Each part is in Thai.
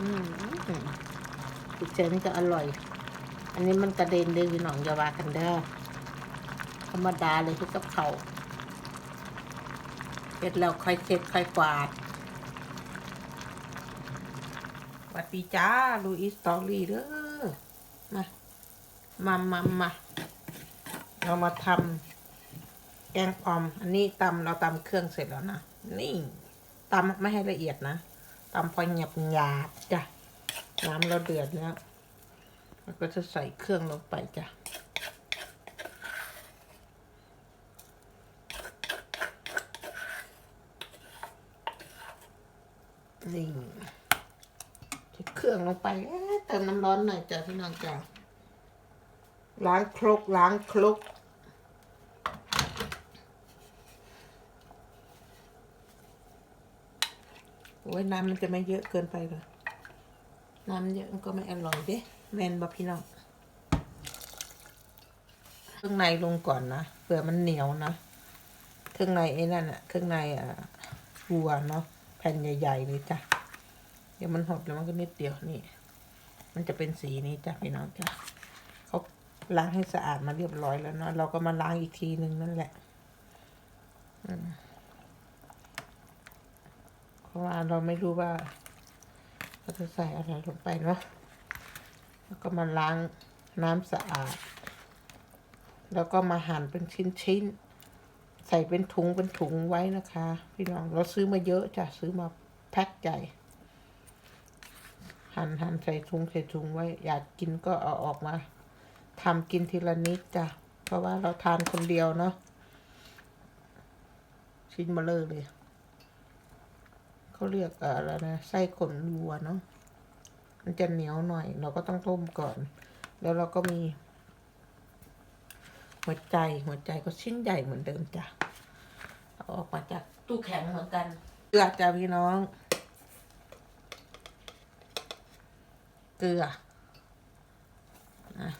อืมอีกเซนก็อร่อย อันนี้มันกระเด็นเลยพี่น้องยาวากันเด้อธรรมดาเลยที่กับเขาเสร็จแล้วค่อยเช็ดค่อยกวาดสวัสดีจ้าลูอิสตอรี่เด้อมามามามาเรามาทำแกงอ่อม อันนี้ตำเราตำเครื่องเสร็จแล้วนะ นี่ตำไม่ให้ละเอียดนะ ตำพอหยาบหยาบๆจ้ะน้ำเราเดือดแล้วแล้วก็จะใส่เครื่องลงไปจ้ะนี่ใส่เครื่องลงไปเอ๊ะเติมน้ำร้อนหน่อยจ้ะพี่น้องจ้ะล้างครกล้างครก โอ้ยน้ำมันจะไม่เยอะเกินไปเลยน้ำเยอะมันก็ไม่อร่อยเด้แมนบะพี่น้องเครื่องในลงก่อนนะเผื่อมันเหนียวนะเครื่องในไอ้นั่นอะเครื่องในอะวัวเนาะแผ่นใหญ่ๆเลยจ้ะเดี๋ยวมันหดแล้วมันก็นิดเดียวนี่ มันจะเป็นสีนี้จ้ะพี่น้องจ้ะเขาล้างให้สะอาดมาเรียบร้อยแล้วเนาะเราก็มาล้างอีกทีหนึ่งนั่นแหละอืม ราะว่าเราไม่รู้ว่าเราจะใส่อะไรลงไปเนาะแล้วก็มาล้างน้ำสะอาด แล้วก็มาหั่นเป็นชิ้นๆ ใส่เป็นถุงเป็นถุงไว้นะคะ พี่น้องเราซื้อมาเยอะจ้ะซื้อมาแพ็คใหญ่ หั่นหั่นใส่ถุงใส่ถุงไว้ อยากกินก็เอาออกมาทำกินทีละนิดจ้ะเพราะว่าเราทานคนเดียวเนาะชิ้นมาเลอเลย เขาเรียกอะไรนะไส้ขนวัวเนาะมันจะเหนียวหน่อย เราก็ต้องต้มก่อน แล้วเราก็มี หัวใจหัวใจก็ชิ้นใหญ่เหมือนเดิมจ้ะเอาออกมาจากตู้แข็งเหมือนกันเกลือจ้ะพี่น้องเกลือนะ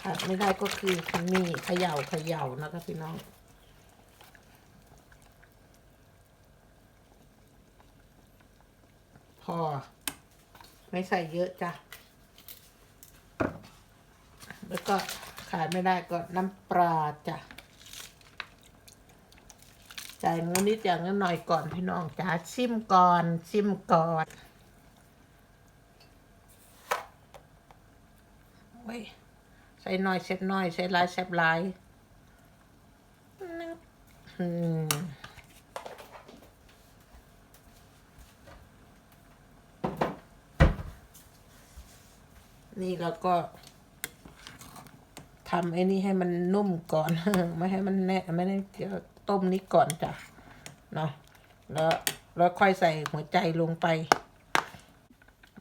ขาดไม่ได้ก็คือขนี่เขย่าเขย่านะคะพี่น้อง อ ไม่ใส่เยอะจ้ะ แล้วก็ขาดไม่ได้ก็น้ำปลาจ้ะใส่งูนิดอย่างนั้นหน่อยก่อนพี่น้องจ๋าชิมก่อน ชิมก่อนโอ้ยใส่หน่อยเซ็บหน่อย ใส่ลายเซ็บลายอืม นี่เราก็ทำไอ้นี่ให้มันนุ่มก่อน ไม่ให้มันแน่ไม่ได้เดี๋ยวต้มนี้ก่อนจ้ะเนาะแล้วแล้วค่อยใส่หัวใจลงไป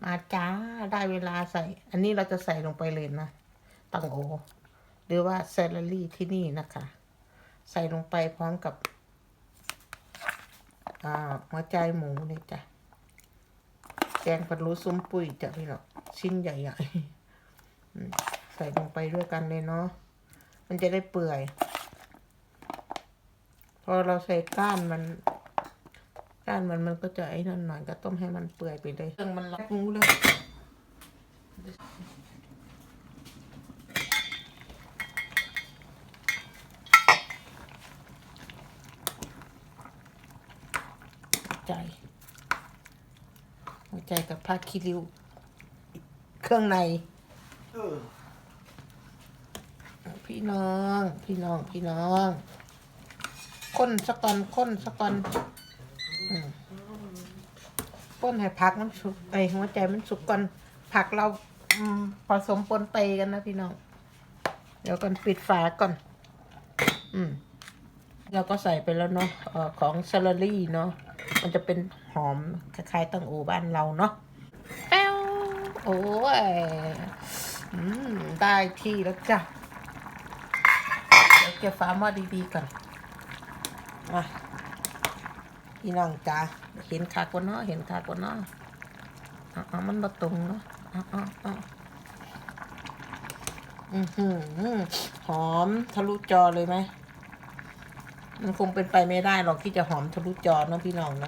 มาจ้าได้เวลาใส่ อันนี้เราจะใส่ลงไปเลยนะตังโอ หรือว่าเซลลี่ที่นี่นะคะ ใส่ลงไปพร้อมกับหัวใจหมูนี่จ้ะแกงปลาลูซุ้มปุ้ยจ้ะพี่เนาะ ชิ้นใหญ่ๆ ใส่ลงไปด้วยกันเลยเนาะ มันจะได้เปื่อย พอเราใส่ก้านมัน ก้านมันมันก็จะไอ้นั่นหน่อยก็ต้มให้มันเปื่อยไปเลยเครื่องมันรับงูเลยใจหัวใจกับผ้าคีริว เครื่องในพี่น้อง พี่น้อง พี่น้องค้นสะกอนค้นสะกอนอืมค้นให้ผักมันสุกไอหัวใจมันสุกก่อนผักเราอืมผสมปนเปกันนะพี่น้อง เดี๋ยวก่อนปิดฝาก่อน อืมเราก็ใส่ไปแล้วเนาะเออของซาลารี่เนาะมันจะเป็นหอมคล้ายๆตังโอบ้านเราเนาะแป้ว โอ้ยอืมได้ที่แล้วจ้ะ เดี๋ยวเก็บฝาหม้อดีๆก่อนมาพี่น้องจ้าเห็นขากว่าเนาะเห็นขากว่าเนาะอ๋อามันมาตรงเนาะอ๋ออ๋อือหือหอมทะลุจอเลยไหม มันคงเป็นไปไม่ได้หรอกที่จะหอมทะลุจอเนาะพี่น้องนะ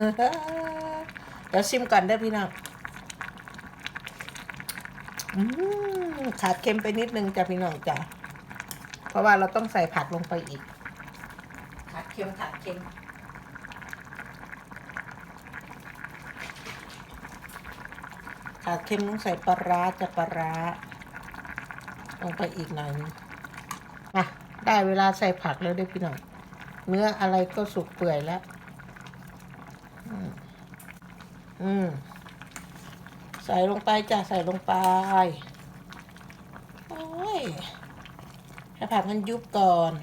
เดี๋ยวชิมกันได้พี่น้อง ขาดเค็มไปนิดนึงจ้ะพี่น้องจ้ะเพราะว่าเราต้องใส่ผักลงไปอีก ขาดเค็มขาดเค็มขาดเค็มต้องใส่ปลาร้าจะปลาร้าลงไปอีกหน่อยนึงอะได้เวลาใส่ผักแล้วเด้วยพี่น้องเนื้ออะไรก็สุกเปื่อยแล้ว อืมอืมใส่ลงไปจ้ะใส่ลงไป โอ้ยให้ผักมันยุบก่อน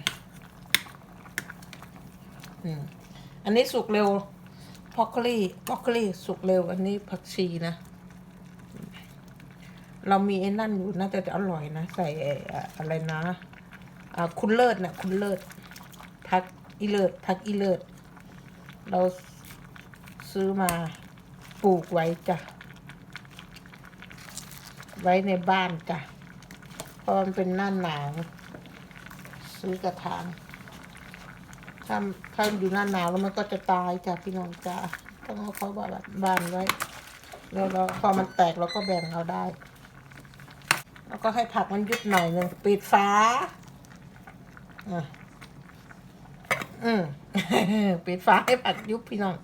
อันนี้สุกเร็วพอกลี่พอกลี่สุกเร็ว อันนี้ผักชีนะ เรามีไอ้นั่นอยู่น่าจะอร่อยนะ ใส่อะไรนะคุณเลิศนะคุณเลิศพักอีเลิศพักอีเลิศเราซื้อมาปลูกไว้จ้ะ ไว้ในบ้านจ้ะเพราะมันเป็นหน้าหนาว ซื้อกระถางถ้าถ้าอยู่หน้าหนาวแล้วมันก็จะตายจ้ะพี่น้องจ้ะต้องเอาเขาแบบบ้านไว้แล้วเราพอมันแตกเราก็แบ่งเอาได้ แล้วก็ให้ผักมันยุบหน่อยหนึ่งปิดฝาอืมปิดฝาให้ผักยุบพี่น้อง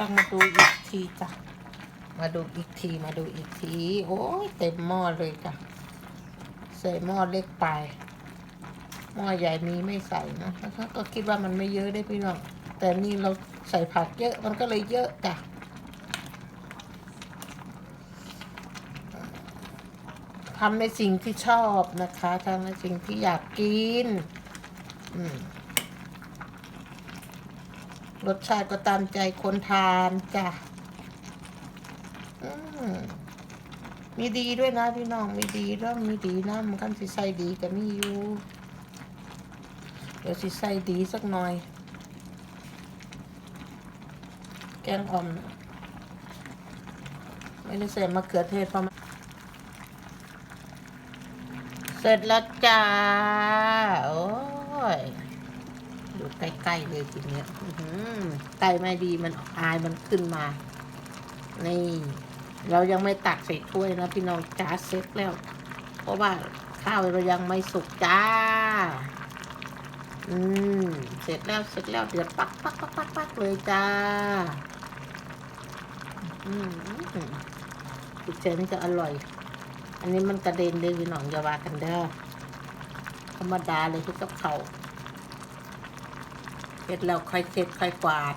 ต้องมาดูอีกทีจ้ะ มาดูอีกทีมาดูอีกที โอ้ยเต็มหม้อเลยจ้ะ ใส่หม้อเล็กไป หม้อใหญ่นี้ไม่ใส่นะแล้วก็คิดว่ามันไม่เยอะได้พี่น้อง แต่นี่เราใส่ผักเยอะมันก็เลยเยอะจ้ะทำในสิ่งที่ชอบนะคะทำในสิ่งที่อยากกิน อืม รสชาติก็ตามใจคนทานจ้ะมีดีด้วยนะพี่น้องมีดีแล้วมีดีนะมันกันสิใส่ดีก็มีอยู่เดี๋ยวสิใส่ดีสักหน่อย แกงอ่อม ไม่ได้ใส่มะเขือเทศพระมันเสร็จแล้วจ้า โอ้ย ใกล้ๆเลยทีเนี้ยอื้อหือไก่ไม่ดีมันอายมันขึ้นมา นี่ เรายังไม่ตักใส่ถ้วยนะพี่น้องจ้าเซ็ตแล้ว เพราะว่าข้าวเรายังไม่สุกจ้า อืม เสร็จแล้วเสร็จแล้วเดือดปักปักปักปักปักเลยจ้า อืมติดเจนี่จะอร่อย อันนี้มันกระเด็นเลยพี่น้องอย่าว่ากันเด้อธรรมดาเลยที่กับเขาว เสร็จแล้วค่อยเช็ดค่อยกวาด